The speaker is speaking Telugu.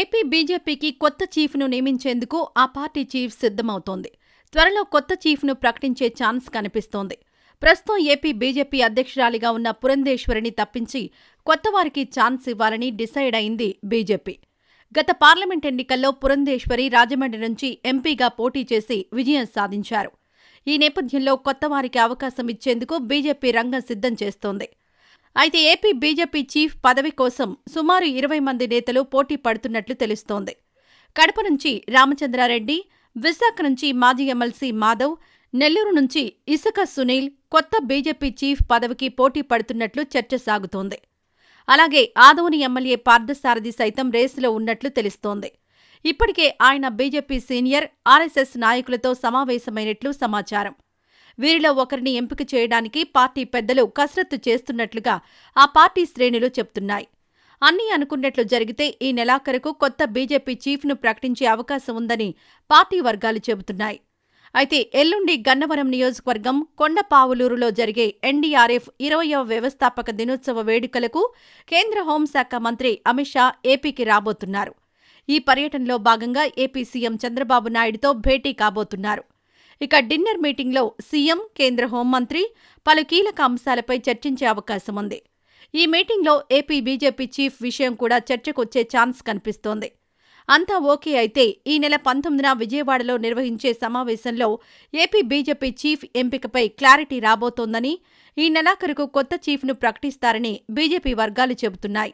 ఏపీ బీజేపీకి కొత్త చీఫ్ను నియమించేందుకు ఆ పార్టీ చీఫ్ సిద్ధమవుతోంది. త్వరలో కొత్త చీఫ్ను ప్రకటించే ఛాన్స్ కనిపిస్తోంది. ప్రస్తుతం ఏపీ బీజేపీ అధ్యక్షురాలిగా ఉన్న పురంధేశ్వరిని తప్పించి కొత్తవారికి ఛాన్స్ ఇవ్వాలని డిసైడ్ అయింది బీజేపీ. గత పార్లమెంట్ ఎన్నికల్లో పురంధేశ్వరి రాజమండ్రి నుంచి ఎంపీగా పోటీ చేసి విజయం సాధించారు. ఈ నేపథ్యంలో కొత్తవారికి అవకాశం ఇచ్చేందుకు బీజేపీ రంగం సిద్ధం చేస్తోంది. అయితే ఏపీ బీజేపీ చీఫ్ పదవి కోసం సుమారు ఇరవై మంది నేతలు పోటీ పడుతున్నట్లు తెలుస్తోంది. కడప నుంచి రామచంద్రారెడ్డి విశాఖ నుంచి మాజీ ఎమ్మెల్సీ మాధవ్ నెల్లూరు నుంచి ఇసుక సునీల్ కొత్త బీజేపీ చీఫ్ పదవికి పోటీ పడుతున్నట్లు చర్చ సాగుతోంది. అలాగే ఆదోని ఎమ్మెల్యే పార్థసారథి సైతం రేసులో ఉన్నట్లు తెలుస్తోంది. ఇప్పటికే ఆయన బీజేపీ సీనియర్ ఆర్ఎస్ఎస్ నాయకులతో సమావేశమైనట్లు సమాచారం. వీరిలో ఒకరిని ఎంపిక చేయడానికి పార్టీ పెద్దలు కసరత్తు చేస్తున్నట్లుగా ఆ పార్టీ శ్రేణులు చెబుతున్నాయి. అన్నీ అనుకున్నట్లు జరిగితే ఈ నెలాఖరుకు కొత్త బీజేపీ చీఫ్ను ప్రకటించే అవకాశం ఉందని పార్టీ వర్గాలు చెబుతున్నాయి. అయితే ఎల్లుండి గన్నవరం నియోజకవర్గం కొండపావులూరులో జరిగే ఎన్డీఆర్ఎఫ్ ఇరవయవ వ్యవస్థాపక దినోత్సవ వేడుకలకు కేంద్ర హోంశాఖ మంత్రి అమిత్ షా ఏపీకి రాబోతున్నారు. ఈ పర్యటనలో భాగంగా ఏపీ సీఎం చంద్రబాబు నాయుడుతో భేటీ కాబోతున్నారు. ఇక డిన్నర్ మీటింగ్లో సీఎం కేంద్ర హోంమంత్రి పలు కీలక అంశాలపై చర్చించే అవకాశం ఉంది. ఈ మీటింగ్లో ఏపీ బీజేపీ చీఫ్ విషయం కూడా చర్చకొచ్చే ఛాన్స్ కనిపిస్తోంది. అంతా ఓకే అయితే ఈ నెల పంతొమ్మిదిన విజయవాడలో నిర్వహించే సమావేశంలో ఏపీ బీజేపీ చీఫ్ ఎంపికపై క్లారిటీ రాబోతోందని ఈ నెలాఖరుకు కొత్త చీఫ్ను ప్రకటిస్తారని బీజేపీ వర్గాలు చెబుతున్నాయి.